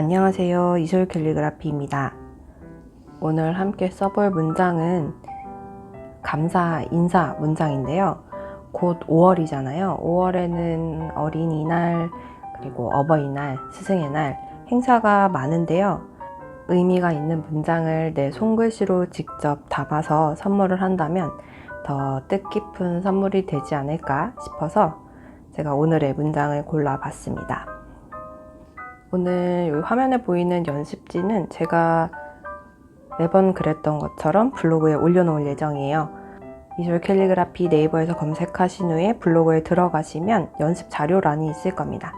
안녕하세요. 이솔 캘리그라피입니다. 오늘 함께 써볼 문장은 감사 인사 문장인데요. 곧 5월이잖아요. 5월에는 어린이날, 그리고 어버이날, 스승의 날, 행사가 많은데요. 의미가 있는 문장을 내 손글씨로 직접 담아서 선물을 한다면 더 뜻깊은 선물이 되지 않을까 싶어서 제가 오늘의 문장을 골라봤습니다. 오늘 이 화면에 보이는 연습지는 제가 매번 그랬던 것처럼 블로그에 올려놓을 예정이에요. 이솔 캘리그라피 네이버에서 검색하신 후에 블로그에 들어가시면 연습 자료란이 있을 겁니다.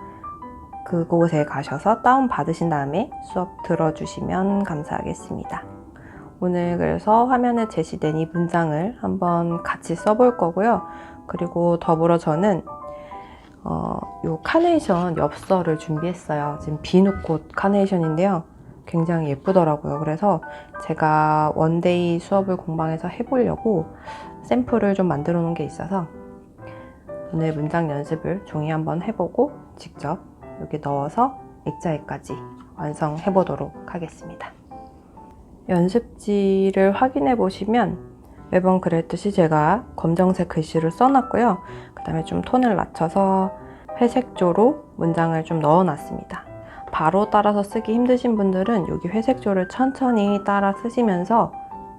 그곳에 가셔서 다운 받으신 다음에 수업 들어주시면 감사하겠습니다. 오늘 그래서 화면에 제시된 이 문장을 한번 같이 써볼 거고요. 그리고 더불어 저는 어, 요 카네이션 엽서를 준비했어요. 지금 비누꽃 카네이션인데요. 굉장히 예쁘더라고요. 그래서 제가 원데이 수업을 공방에서 해보려고 샘플을 좀 만들어 놓은 게 있어서 오늘 문장 연습을 종이 한번 해보고 직접 여기 넣어서 액자에까지 완성해 보도록 하겠습니다. 연습지를 확인해 보시면 매번 그랬듯이 제가 검정색 글씨를 써놨고요. 그 다음에 좀 톤을 낮춰서 회색조로 문장을 좀 넣어놨습니다. 바로 따라서 쓰기 힘드신 분들은 여기 회색조를 천천히 따라 쓰시면서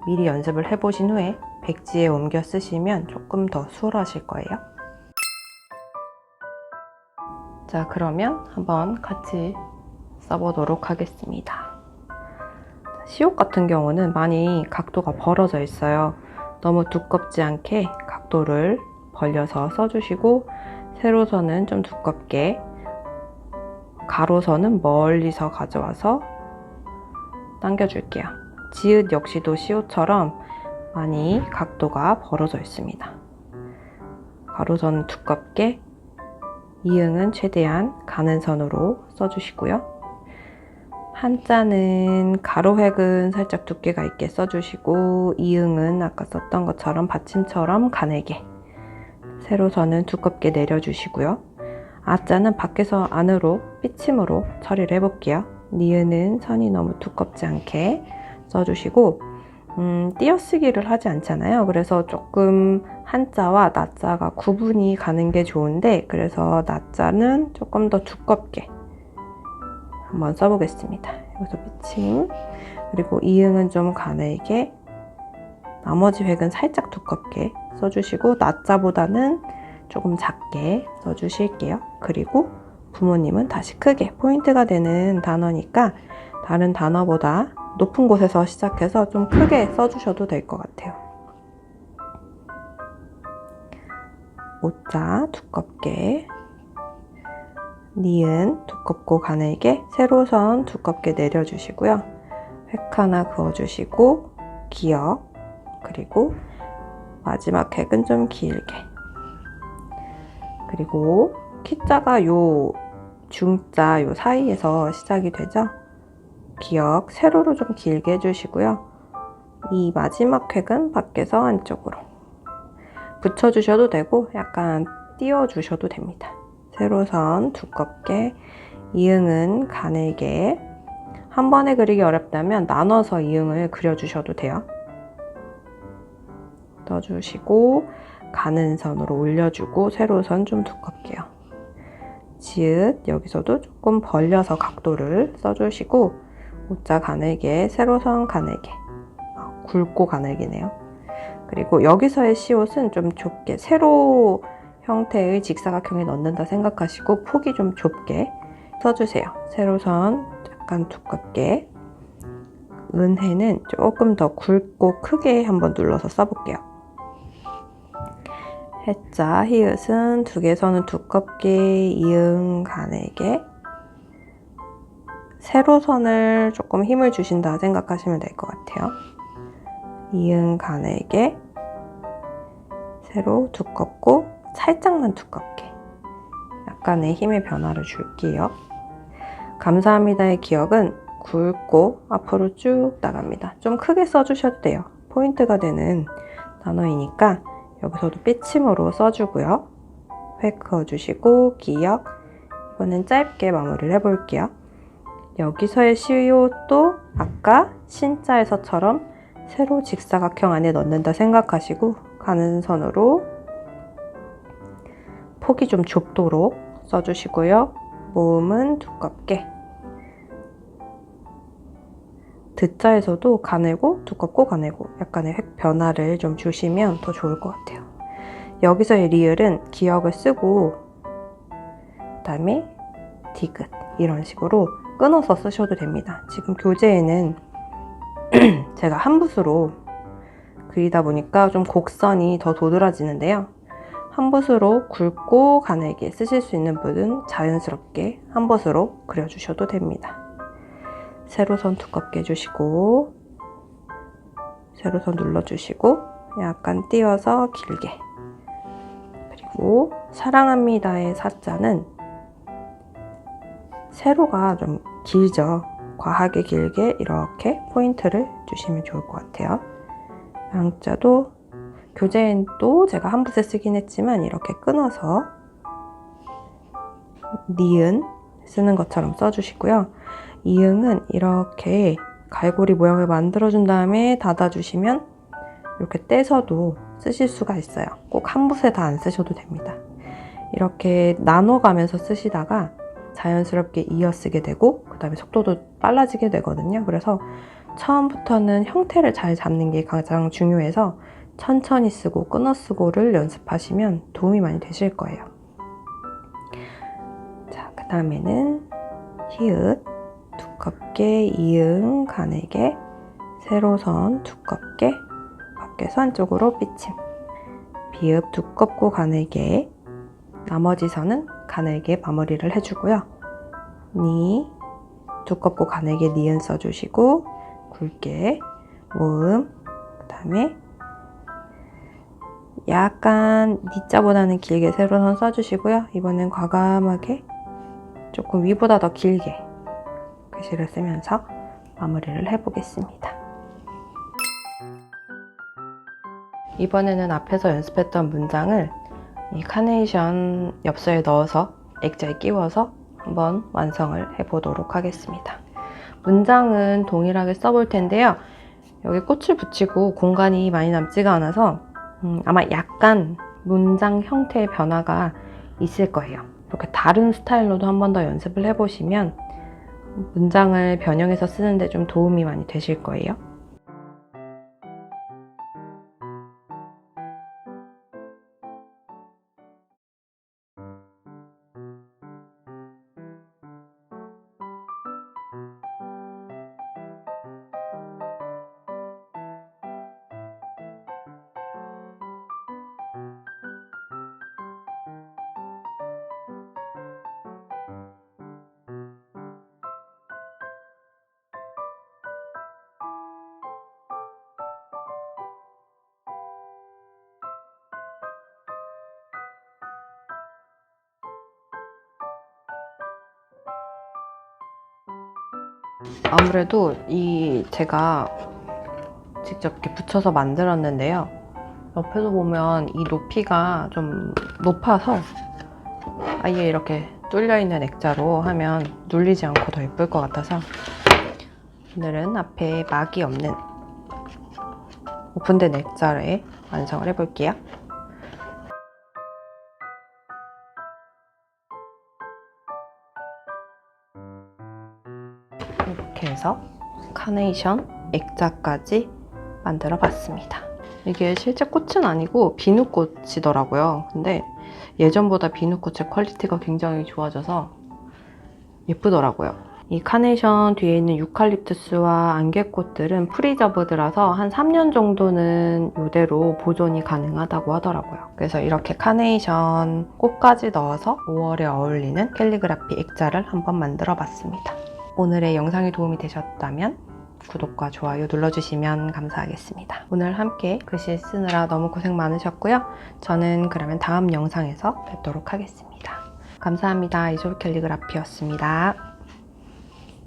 미리 연습을 해보신 후에 백지에 옮겨 쓰시면 조금 더 수월하실 거예요. 자, 그러면 한번 같이 써보도록 하겠습니다. 시옷 같은 경우는 많이 각도가 벌어져 있어요. 너무 두껍지 않게 각도를 벌려서 써주시고 세로선은 좀 두껍게 가로선은 멀리서 가져와서 당겨줄게요. 지읒 역시도 시옷처럼 많이 각도가 벌어져 있습니다. 가로선 두껍게 이응은 최대한 가는 선으로 써주시고요. 한자는 가로획은 살짝 두께가 있게 써주시고 이응은 아까 썼던 것처럼 받침처럼 가늘게 세로선은 두껍게 내려주시고요. 아자는 밖에서 안으로 삐침으로 처리를 해볼게요. 니은은 선이 너무 두껍지 않게 써주시고 음, 띄어쓰기를 하지 않잖아요. 그래서 조금 한자와 낮자가 구분이 가는 게 좋은데 그래서 낮자는 조금 더 두껍게 한번 써보겠습니다. 여기서 삐침 그리고 이응은 좀 가늘게 나머지 획은 살짝 두껍게 써주시고 낮자보다는 조금 작게 써주실게요. 그리고 부모님은 다시 크게 포인트가 되는 단어니까 다른 단어보다 높은 곳에서 시작해서 좀 크게 써주셔도 될 것 같아요. 오자 두껍게 니은 두껍고 가늘게 세로선 두껍게 내려주시고요. 획 하나 그어주시고 기역 그리고 마지막 획은 좀 길게 그리고 키자가 요 중자 요 사이에서 시작이 되죠. 기역 세로로 좀 길게 해주시고요. 이 마지막 획은 밖에서 안쪽으로 붙여주셔도 되고 약간 띄워주셔도 됩니다. 세로선 두껍게 이응은 가늘게 한 번에 그리기 어렵다면 나눠서 이응을 그려주셔도 돼요. 떠주시고 가는 선으로 올려주고 세로선 좀 두껍게요. 지읒 여기서도 조금 벌려서 각도를 써주시고 오자 가늘게 세로선 가늘게 아, 굵고 가늘기네요. 그리고 여기서의 시옷은 좀 좁게 세로 형태의 직사각형에 넣는다 생각하시고 폭이 좀 좁게 써주세요. 세로선 약간 두껍게 은혜는 조금 더 굵고 크게 한번 눌러서 써볼게요. 해자, 히읗은 두 개 선은 두껍게 이응 가늘게 세로선을 조금 힘을 주신다 생각하시면 될 것 같아요. 이응 가늘게 세로 두껍고 살짝만 두껍게 약간의 힘의 변화를 줄게요. 감사합니다의 기억은 굵고 앞으로 쭉 나갑니다. 좀 크게 써주셔도 돼요. 포인트가 되는 단어이니까 여기서도 삐침으로 써주고요. 획 그어주시고 기역 이번엔 짧게 마무리를 해볼게요. 여기서의 시옷도 아까 신자에서처럼 세로 직사각형 안에 넣는다 생각하시고 가는 선으로 폭이 좀 좁도록 써주시고요. 모음은 두껍게 듣자에서도 가늘고 두껍고 가늘고 약간의 획 변화를 좀 주시면 더 좋을 것 같아요. 여기서의 리을은 기억을 쓰고 그다음에 디귿 이런 식으로 끊어서 쓰셔도 됩니다. 지금 교재에는 제가 한 붓으로 그리다 보니까 좀 곡선이 더 도드라지는데요. 한 붓으로 굵고 가늘게 쓰실 수 있는 분은 자연스럽게 한 붓으로 그려주셔도 됩니다. 세로선 두껍게 해주시고 세로선 눌러주시고 약간 띄워서 길게 그리고 사랑합니다의 사자는 세로가 좀 길죠. 과하게 길게 이렇게 포인트를 주시면 좋을 것 같아요. 양자도 교재엔 또 제가 한 붓에 쓰긴 했지만 이렇게 끊어서 니은 쓰는 것처럼 써주시고요. 이응은 이렇게 갈고리 모양을 만들어준 다음에 닫아주시면 이렇게 떼서도 쓰실 수가 있어요. 꼭 한 붓에 다 안 쓰셔도 됩니다. 이렇게 나눠가면서 쓰시다가 자연스럽게 이어 쓰게 되고 그 다음에 속도도 빨라지게 되거든요. 그래서 처음부터는 형태를 잘 잡는 게 가장 중요해서 천천히 쓰고 끊어 쓰고를 연습하시면 도움이 많이 되실 거예요. 자, 그 다음에는 히읗 두껍게 이응 가늘게 세로선 두껍게 밖에서 안쪽으로 삐침 비읍 두껍고 가늘게 나머지 선은 가늘게 마무리를 해주고요. 니 두껍고 가늘게 니은 써주시고 굵게 모음 그 다음에 약간 니자보다는 길게 세로선 써주시고요. 이번엔 과감하게 조금 위보다 더 길게 글씨를 쓰면서 마무리를 해보겠습니다. 이번에는 앞에서 연습했던 문장을 이 카네이션 엽서에 넣어서 액자에 끼워서 한번 완성을 해보도록 하겠습니다. 문장은 동일하게 써볼 텐데요. 여기 꽃을 붙이고 공간이 많이 남지가 않아서 음, 아마 약간 문장 형태의 변화가 있을 거예요. 이렇게 다른 스타일로도 한 번 더 연습을 해보시면 문장을 변형해서 쓰는데 좀 도움이 많이 되실 거예요. 아무래도 이 제가 직접 이렇게 붙여서 만들었는데요. 옆에서 보면 이 높이가 좀 높아서 아예 이렇게 뚫려 있는 액자로 하면 눌리지 않고 더 예쁠 것 같아서 오늘은 앞에 막이 없는 오픈된 액자를 완성을 해볼게요. 해서 카네이션 액자까지 만들어 봤습니다. 이게 실제 꽃은 아니고 비누꽃이더라고요. 근데 예전보다 비누꽃의 퀄리티가 굉장히 좋아져서 예쁘더라고요. 이 카네이션 뒤에 있는 유칼립투스와 안개꽃들은 프리저브드라서 한 3년 정도는 이대로 보존이 가능하다고 하더라고요. 그래서 이렇게 카네이션 꽃까지 넣어서 5월에 어울리는 캘리그라피 액자를 한번 만들어 봤습니다. 오늘의 영상이 도움이 되셨다면 구독과 좋아요 눌러주시면 감사하겠습니다. 오늘 함께 글씨 쓰느라 너무 고생 많으셨고요. 저는 그러면 다음 영상에서 뵙도록 하겠습니다. 감사합니다. 이솔 캘리그라피였습니다.